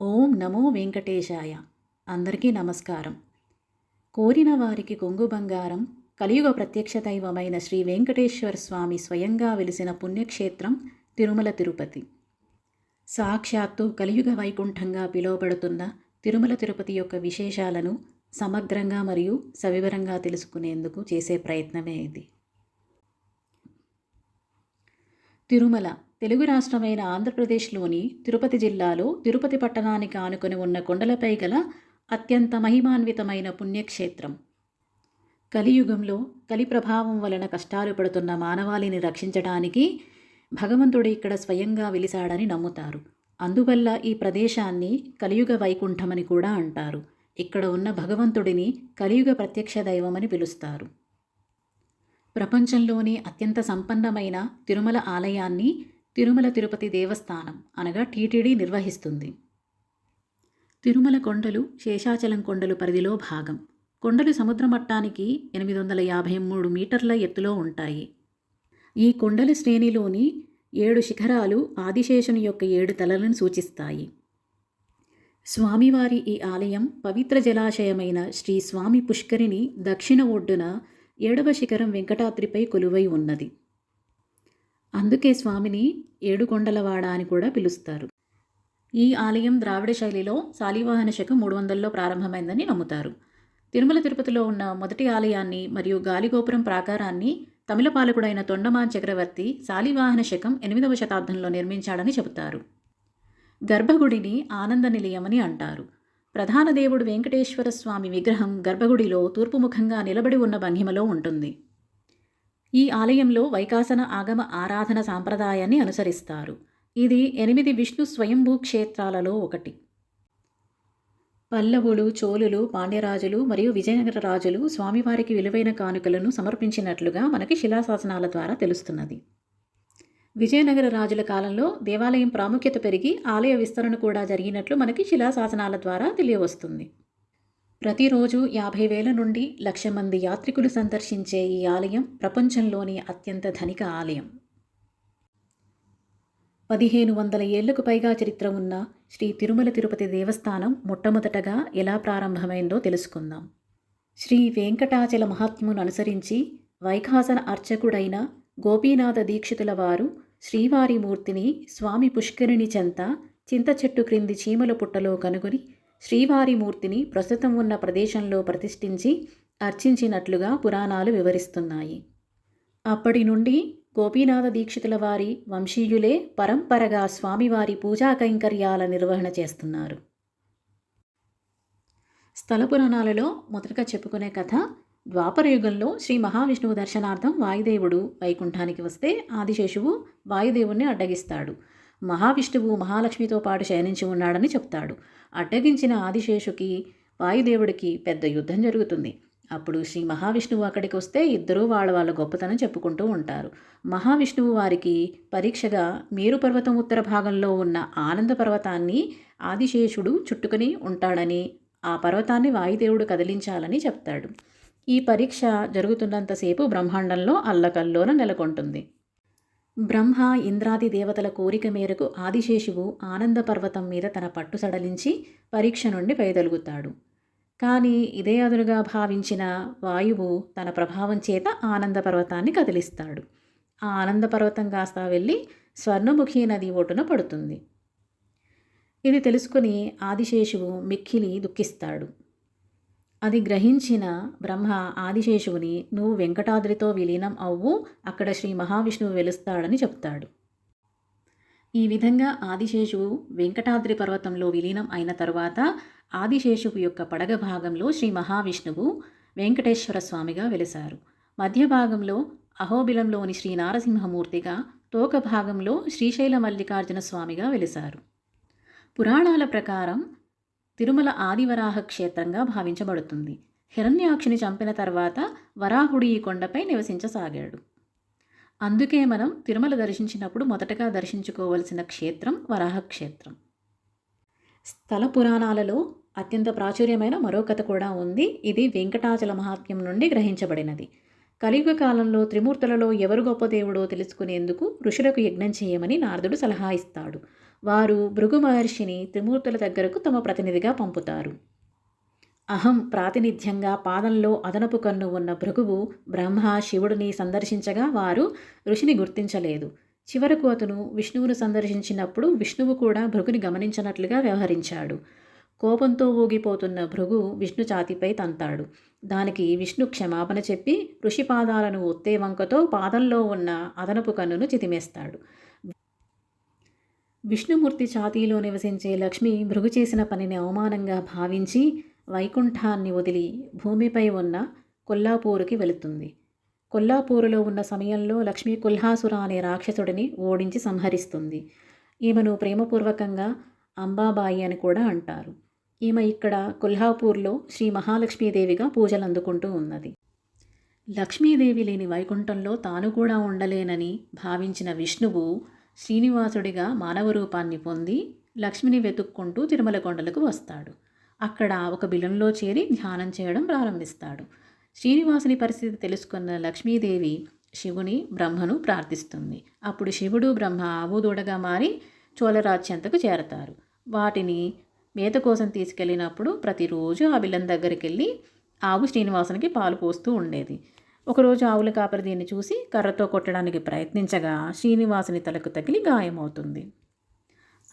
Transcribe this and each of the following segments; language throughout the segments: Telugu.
ఓం నమో వెంకటేశాయ. అందరికీ నమస్కారం. కోరిన వారికి కొంగు బంగారం కలియుగ ప్రత్యక్ష దైవమైన శ్రీ వెంకటేశ్వర స్వామి స్వయంగా వెలిసిన పుణ్యక్షేత్రం తిరుమల తిరుపతి. సాక్షాత్తు కలియుగ వైకుంఠంగా పిలువబడుతున్న తిరుమల తిరుపతి యొక్క విశేషాలను సమగ్రంగా మరియు సవివరంగా తెలుసుకునేందుకు చేసే ప్రయత్నమే ఇది. తిరుమల తెలుగు రాష్ట్రమైన ఆంధ్రప్రదేశ్లోని తిరుపతి జిల్లాలో తిరుపతి పట్టణానికి ఆనుకొని ఉన్న కొండలపై గల అత్యంత మహిమాన్వితమైన పుణ్యక్షేత్రం. కలియుగంలో కలి ప్రభావం వలన కష్టాలు పడుతున్న మానవాళిని రక్షించడానికి భగవంతుడు ఇక్కడ స్వయంగా వెలిశాడని నమ్ముతారు. అందువల్ల ఈ ప్రదేశాన్ని కలియుగ వైకుంఠమని కూడా అంటారు. ఇక్కడ ఉన్న భగవంతుడిని కలియుగ ప్రత్యక్ష దైవమని పిలుస్తారు. ప్రపంచంలోనే అత్యంత సంపన్నమైన తిరుమల ఆలయాన్ని తిరుమల తిరుపతి దేవస్థానం అనగా టీటీడీ నిర్వహిస్తుంది. తిరుమల కొండలు శేషాచలం కొండలు పరిధిలో భాగం. కొండలు సముద్ర మట్టానికి ఎనిమిది వందల యాభై మూడు మీటర్ల ఎత్తులో ఉంటాయి. ఈ కొండల శ్రేణిలోని ఏడు శిఖరాలు ఆదిశేషుని యొక్క ఏడు తలలను సూచిస్తాయి. స్వామివారి ఈ ఆలయం పవిత్ర జలాశయమైన శ్రీ స్వామి పుష్కరిని దక్షిణ ఒడ్డున ఏడవ శిఖరం వెంకటాద్రిపై కొలువై ఉన్నది. అందుకే స్వామిని ఏడుకొండలవాడ అని కూడా పిలుస్తారు. ఈ ఆలయం ద్రావిడ శైలిలో శాలివాహన శకం మూడు వందల్లో ప్రారంభమైందని నమ్ముతారు. తిరుమల తిరుపతిలో ఉన్న మొదటి ఆలయాన్ని మరియు గాలిగోపురం ప్రాకారాన్ని తమిళ పాలకుడైన తొండమాన్ చక్రవర్తి శాలివాహన శకం ఎనిమిదవ శతాబ్దంలో నిర్మించాడని చెబుతారు. గర్భగుడిని ఆనంద నిలయమని అంటారు. ప్రధాన దేవుడు వెంకటేశ్వర స్వామి విగ్రహం గర్భగుడిలో తూర్పుముఖంగా నిలబడి ఉన్న భంగిమలో ఉంటుంది. ఈ ఆలయంలో వైకాసన ఆగమ ఆరాధన సాంప్రదాయాన్ని అనుసరిస్తారు. ఇది ఎనిమిది విష్ణు స్వయంభూ క్షేత్రాలలో ఒకటి. పల్లవులు చోళులు పాండ్యరాజులు మరియు విజయనగర రాజులు స్వామివారికి విలువైన కానుకలను సమర్పించినట్లుగా మనకి శిలాశాసనాల ద్వారా తెలుస్తున్నది. విజయనగర రాజుల కాలంలో దేవాలయం ప్రాముఖ్యత పెరిగి ఆలయ విస్తరణ కూడా జరిగినట్లు మనకి శిలాశాసనాల ద్వారా తెలియవస్తుంది. ప్రతిరోజు యాభై వేల నుండి లక్ష మంది యాత్రికులు సందర్శించే ఈ ఆలయం ప్రపంచంలోని అత్యంత ధనిక ఆలయం. పదిహేను వందల ఏళ్ళకు పైగా చరిత్ర ఉన్న శ్రీ తిరుమల తిరుపతి దేవస్థానం మొట్టమొదటగా ఎలా ప్రారంభమైందో తెలుసుకుందాం. శ్రీ వెంకటాచల మహాత్మును అనుసరించి వైఖాసన అర్చకుడైన గోపీనాథ దీక్షితుల వారు శ్రీవారి మూర్తిని స్వామి పుష్కరిణి చెంత చింత చెట్టు క్రింది చీమల పుట్టలో కనుగొని శ్రీవారి మూర్తిని ప్రస్తుతం ఉన్న ప్రదేశంలో ప్రతిష్ఠించి అర్చించినట్లుగా పురాణాలు వివరిస్తున్నాయి. అప్పటి నుండి గోపీనాథ దీక్షితుల వారి వంశీయులే పరంపరగా స్వామివారి పూజా కైంకర్యాల నిర్వహణ చేస్తున్నారు. స్థల పురాణాలలో మొదటగా చెప్పుకునే కథ ద్వాపరయుగంలో శ్రీ మహావిష్ణువు దర్శనార్థం వాయుదేవుడు వైకుంఠానికి వస్తే ఆదిశేషువు వాయుదేవుణ్ణి అడ్డగిస్తాడు. మహావిష్ణువు మహాలక్ష్మితో పాటు శయనించి ఉన్నాడని చెప్తాడు. అడ్డగించిన ఆదిశేషుకి వాయుదేవుడికి పెద్ద యుద్ధం జరుగుతుంది. అప్పుడు శ్రీ మహావిష్ణువు అక్కడికి వస్తే ఇద్దరూ వాళ్ళ వాళ్ళ గొప్పతనం చెప్పుకుంటూ ఉంటారు. మహావిష్ణువు వారికి పరీక్షగా మేరు పర్వతం ఉత్తర భాగంలో ఉన్న ఆనంద పర్వతాన్ని ఆదిశేషుడు చుట్టుకుని ఉంటాడని ఆ పర్వతాన్ని వాయుదేవుడు కదిలించాలని చెప్తాడు. ఈ పరీక్ష జరుగుతున్నంతసేపు బ్రహ్మాండంలో అల్లకల్లోన నెలకొంటుంది. బ్రహ్మ ఇంద్రాది దేవతల కోరిక మేరకు ఆదిశేషువు ఆనంద పర్వతం మీద తన పట్టు సడలించి పరీక్ష నుండి వైదొలుగుతాడు కానీ ఇదే అదురుగా భావించిన వాయువు తన ప్రభావం చేత ఆనంద పర్వతాన్ని కదిలిస్తాడు. ఆ ఆనంద పర్వతం కాస్త వెళ్ళి స్వర్ణముఖి నది ఓటున పడుతుంది. ఇది తెలుసుకుని ఆదిశేషువు మిక్కిలి దుఃఖిస్తాడు. అది గ్రహించిన బ్రహ్మ ఆదిశేషువుని నువ్వు వెంకటాద్రితో విలీనం అవ్వు అక్కడ శ్రీ మహావిష్ణువు వెలుస్తాడని చెప్తాడు. ఈ విధంగా ఆదిశేషువు వెంకటాద్రి పర్వతంలో విలీనం అయిన తరువాత ఆదిశేషువు యొక్క పడగ భాగంలో శ్రీ మహావిష్ణువు వెంకటేశ్వర స్వామిగా వెలిశారు మధ్య భాగంలో అహోబిలంలోని శ్రీ నారసింహమూర్తిగా తోక భాగంలో శ్రీశైల మల్లికార్జున స్వామిగా వెలిశారు పురాణాల ప్రకారం తిరుమల ఆదివరాహ క్షేత్రంగా భావించబడుతుంది. హిరణ్యాక్షుని చంపిన తర్వాత వరాహుడు ఈ కొండపై నివసించసాగాడు. అందుకే మనం తిరుమల దర్శించినప్పుడు మొదటగా దర్శించుకోవలసిన క్షేత్రం వరాహ క్షేత్రం. స్థల పురాణాలలో అత్యంత ప్రాచుర్యమైన మరో కథ కూడా ఉంది. ఇది వెంకటాచల మహాత్మ్యం నుండి గ్రహించబడినది. కలియుగ కాలంలో త్రిమూర్తులలో ఎవరు గొప్ప దేవుడో తెలుసుకునేందుకు ఋషులకు యజ్ఞం చేయమని నారదుడు సలహా ఇస్తాడు. వారు భృగు మహర్షిని త్రిమూర్తుల దగ్గరకు తమ ప్రతినిధిగా పంపుతారు. అహం ప్రాతినిధ్యంగా పాదంలో అదనపు కన్ను ఉన్న భృగువు బ్రహ్మ శివుడిని సందర్శించగా వారు ఋషిని గుర్తించలేదు. చివరకు అతను విష్ణువును సందర్శించినప్పుడు విష్ణువు కూడా భృగుని గమనించినట్లుగా వ్యవహరించాడు. కోపంతో ఊగిపోతున్న భృగు విష్ణు ఛాతిపై తంతాడు. దానికి విష్ణు క్షమాపణ చెప్పి ఋషి పాదాలను ఒత్తే వంకతో పాదంలో ఉన్న అదనపు కన్నును చితిమేస్తాడు. విష్ణుమూర్తి ఛాతీలో నివసించే లక్ష్మి భృగు చేసిన పనిని అవమానంగా భావించి వైకుంఠాన్ని వదిలి భూమిపై ఉన్న కొల్లాపూరుకి వెళుతుంది. కొల్లాపూరులో ఉన్న సమయంలో లక్ష్మీ కుల్హాసుర అనే రాక్షసుడిని ఓడించి సంహరిస్తుంది. ఈమెను ప్రేమపూర్వకంగా అంబాబాయి అని కూడా అంటారు. ఈమె ఇక్కడ కొల్హాపూర్లో శ్రీ మహాలక్ష్మీదేవిగా పూజలు అందుకుంటూ ఉన్నది. లక్ష్మీదేవి లేని వైకుంఠంలో తాను కూడా ఉండలేనని భావించిన విష్ణువు శ్రీనివాసుడిగా మానవ రూపాన్ని పొంది లక్ష్మిని వెతుక్కుంటూ తిరుమల కొండలకు వస్తాడు. అక్కడ ఒక బిలంలో చేరి ధ్యానం చేయడం ప్రారంభిస్తాడు. శ్రీనివాసుని పరిస్థితి తెలుసుకున్న లక్ష్మీదేవి శివుని బ్రహ్మను ప్రార్థిస్తుంది. అప్పుడు శివుడు బ్రహ్మ ఆవుదూడగా మారి చోళరాజ్యంతకు చేరతారు. వాటిని మేత కోసం తీసుకెళ్ళినప్పుడు ప్రతిరోజు ఆ బిల్లం దగ్గరికి వెళ్ళి ఆవు శ్రీనివాసునికి పాలు పోస్తూ ఉండేది. ఒకరోజు ఆవుల కాపరి దీన్ని చూసి కర్రతో కొట్టడానికి ప్రయత్నించగా శ్రీనివాసుని తలకు తగిలి గాయమవుతుంది.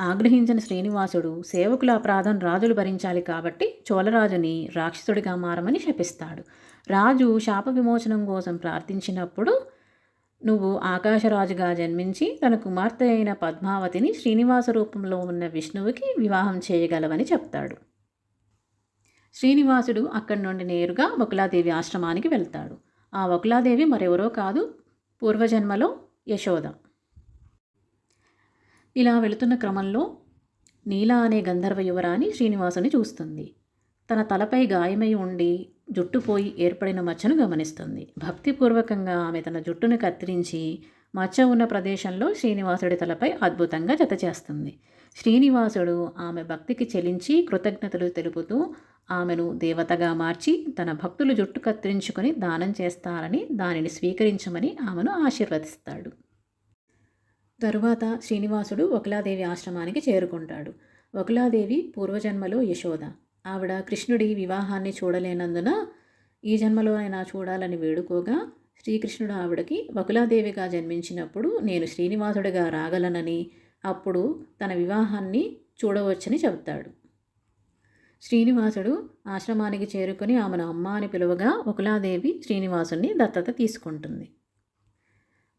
ఆగ్రహించిన శ్రీనివాసుడు సేవకుల అపరాధం రాజులు భరించాలి కాబట్టి చోళరాజుని రాక్షసుడిగా మారమని శపిస్తాడు. రాజు శాప విమోచనం కోసం ప్రార్థించినప్పుడు నువ్వు ఆకాశరాజుగా జన్మించి తన కుమార్తె అయిన పద్మావతిని శ్రీనివాస రూపంలో ఉన్న విష్ణువుకి వివాహం చేయగలవని చెప్తాడు. శ్రీనివాసుడు అక్కడి నుండి నేరుగా బకులాదేవి ఆశ్రమానికి వెళ్తాడు. ఆ వకులాదేవి మరెవరో కాదు పూర్వజన్మలో యశోద. ఇలా వెళుతున్న క్రమంలో నీలా అనే గంధర్వ యువరాణి శ్రీనివాసుని చూస్తుంది. తన తలపై గాయమై ఉండి జుట్టుపోయి ఏర్పడిన మచ్చను గమనిస్తుంది. భక్తిపూర్వకంగా ఆమె తన జుట్టును కత్తిరించి మచ్చ ఉన్న ప్రదేశంలో శ్రీనివాసుడి తలపై అద్భుతంగా జత చేస్తుంది శ్రీనివాసుడు ఆమె భక్తికి చెలించి కృతజ్ఞతలు తెలుపుతూ ఆమెను దేవతగా మార్చి తన భక్తులు జుట్టు కత్తిరించుకొని దానం చేస్తారని దానిని స్వీకరించమని ఆమెను ఆశీర్వదిస్తాడు. తరువాత శ్రీనివాసుడు ఒకలాదేవి ఆశ్రమానికి చేరుకుంటాడు. వకులాదేవి పూర్వజన్మలో యశోద. ఆవిడ కృష్ణుడి వివాహాన్ని చూడలేనందున ఈ జన్మలోనైనా చూడాలని వేడుకోగా శ్రీకృష్ణుడు ఆవిడకి వకులాదేవిగా జన్మించినప్పుడు నేను శ్రీనివాసుడిగా రాగలనని అప్పుడు తన వివాహాన్ని చూడవచ్చని చెబుతాడు. శ్రీనివాసుడు ఆశ్రమానికి చేరుకుని ఆమెను అమ్మ అని పిలువగా ఒకలాదేవి శ్రీనివాసుని దత్తత తీసుకుంటుంది.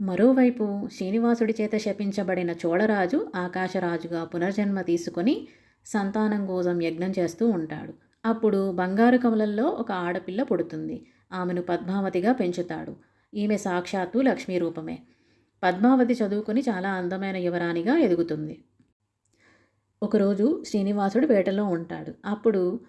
మరోవైపు శ్రీనివాసుడి చేత శపించబడిన చోళరాజు ఆకాశరాజుగా పునర్జన్మ తీసుకొని సంతానం కోసం యజ్ఞం చేస్తూ ఉంటాడు. అప్పుడు బంగారు కమలంలో ఒక ఆడపిల్ల పుడుతుంది. ఆమెను పద్మావతిగా పెంచుతాడు. ఈమె సాక్షాత్తు లక్ష్మీ రూపమే పద్మావతి చదువుకుని చాలా అందమైన యువరాణిగా ఎదుగుతుంది. ఒకరోజు శ్రీనివాసుడు వేటలో ఉంటాడు. అప్పుడు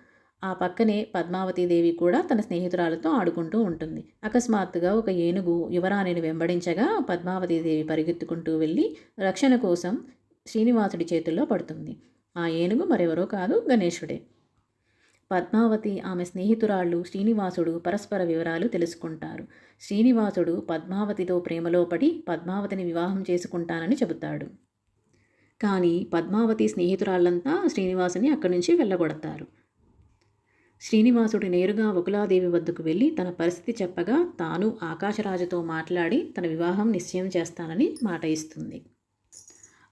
ఆ పక్కనే పద్మావతీదేవి కూడా తన స్నేహితురాలతో ఆడుకుంటూ ఉంటుంది. అకస్మాత్తుగా ఒక ఏనుగు యువరాణిని వెంబడించగా పద్మావతీదేవి పరిగెత్తుకుంటూ వెళ్ళి రక్షణ కోసం శ్రీనివాసుడి చేతుల్లో పడుతుంది. ఆ ఏనుగు మరెవరో కాదు గణేశుడే. పద్మావతి ఆమె స్నేహితురాళ్ళు శ్రీనివాసుడు పరస్పర వివరాలు తెలుసుకుంటారు. శ్రీనివాసుడు పద్మావతితో ప్రేమలో పడి పద్మావతిని వివాహం చేసుకుంటానని చెబుతాడు. కానీ పద్మావతి స్నేహితురాళ్ళంతా శ్రీనివాసుని అక్కడి నుంచి వెళ్ళగొడతారు. శ్రీనివాసుడు నేరుగా వకులాదేవి వద్దకు వెళ్ళి తన పరిస్థితి చెప్పగా తాను ఆకాశరాజుతో మాట్లాడి తన వివాహం నిశ్చయం చేస్తానని మాట ఇస్తుంది.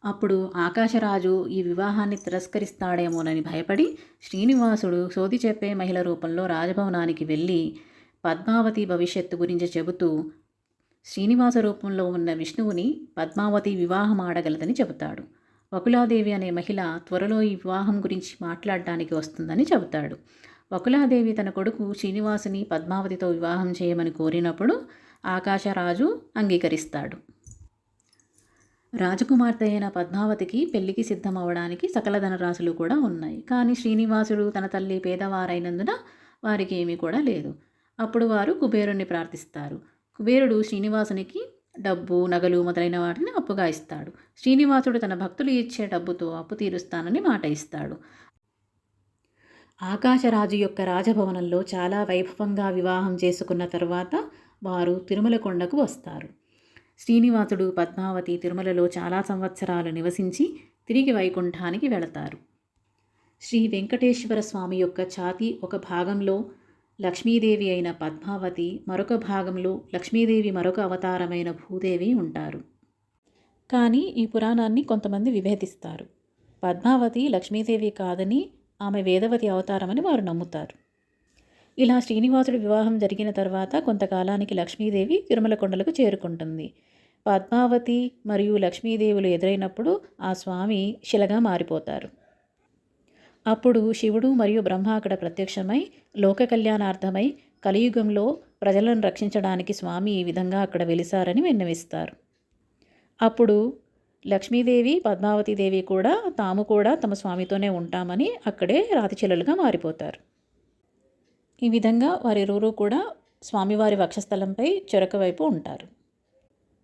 అప్పుడు ఆకాశరాజు ఈ వివాహాన్ని తిరస్కరిస్తాడేమోనని భయపడి శ్రీనివాసుడు సోది చెప్పే మహిళ రూపంలో రాజభవనానికి వెళ్ళి పద్మావతి భవిష్యత్తు గురించి చెబుతూ శ్రీనివాస రూపంలో ఉన్న విష్ణువుని పద్మావతి వివాహం ఆడగలదని చెబుతాడు. వకులాదేవి అనే మహిళ త్వరలో ఈ వివాహం గురించి మాట్లాడడానికి వస్తుందని చెబుతాడు. వకులాదేవి తన కొడుకు శ్రీనివాసుని పద్మావతితో వివాహం చేయమని కోరినప్పుడు ఆకాశరాజు అంగీకరిస్తాడు. రాజకుమార్తె అయిన పద్మావతికి పెళ్ళికి సిద్ధమవడానికి సకల ధనరాశులు కూడా ఉన్నాయి. కానీ శ్రీనివాసుడు తన తల్లి పేదవారైనందున వారికి ఏమీ కూడా లేదు. అప్పుడు వారు కుబేరుణ్ణి ప్రార్థిస్తారు. కుబేరుడు శ్రీనివాసునికి డబ్బు నగలు మొదలైన వాటిని అప్పుగా ఇస్తాడు. శ్రీనివాసుడు తన భక్తులు ఇచ్చే డబ్బుతో అప్పు తీరుస్తానని మాట ఇస్తాడు. ఆకాశరాజు యొక్క రాజభవనంలో చాలా వైభవంగా వివాహం చేసుకున్న తర్వాత వారు తిరుమల కొండకు వస్తారు. శ్రీనివాసుడు పద్మావతి తిరుమలలో చాలా సంవత్సరాలు నివసించి తిరిగి వైకుంఠానికి వెళతారు. శ్రీ వెంకటేశ్వర స్వామి యొక్క ఛాతీ ఒక భాగంలో లక్ష్మీదేవి అయిన పద్మావతి మరొక భాగంలో లక్ష్మీదేవి మరొక అవతారమైన భూదేవి ఉంటారు. కానీ ఈ పురాణాన్ని కొంతమంది విభేదిస్తారు. పద్మావతి లక్ష్మీదేవి కాదని ఆమె వేదవతి అవతారమని వారు నమ్ముతారు. ఇలా శ్రీనివాసుడి వివాహం జరిగిన తర్వాత కొంతకాలానికి లక్ష్మీదేవి తిరుమల కొండలకు చేరుకుంటుంది. పద్మావతి మరియు లక్ష్మీదేవులు ఎదురైనప్పుడు ఆ స్వామి శిలగా మారిపోతారు. అప్పుడు శివుడు మరియు బ్రహ్మ అక్కడ ప్రత్యక్షమై లోక కళ్యాణార్థమై కలియుగంలో ప్రజలను రక్షించడానికి స్వామి ఈ విధంగా అక్కడ వెలిసారని విన్నవిస్తారు. అప్పుడు లక్ష్మీదేవి పద్మావతీదేవి కూడా తాము కూడా తమ స్వామితోనే ఉంటామని అక్కడే రాతిచిలలుగా మారిపోతారు. ఈ విధంగా వారిరువురు కూడా స్వామివారి వక్షస్థలంపై చెరక వైపు ఉంటారు.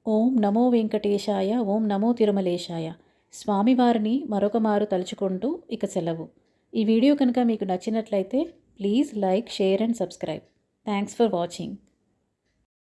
ఓం నమో వెంకటేశాయ ఓం నమో తిరుమలేశాయ. స్వామివారిని మరొక మారు తలుచుకుంటూ ఇక సెలవు. ఈ వీడియో కనుక మీకు నచ్చినట్లయితే please like share and subscribe. Thanks for watching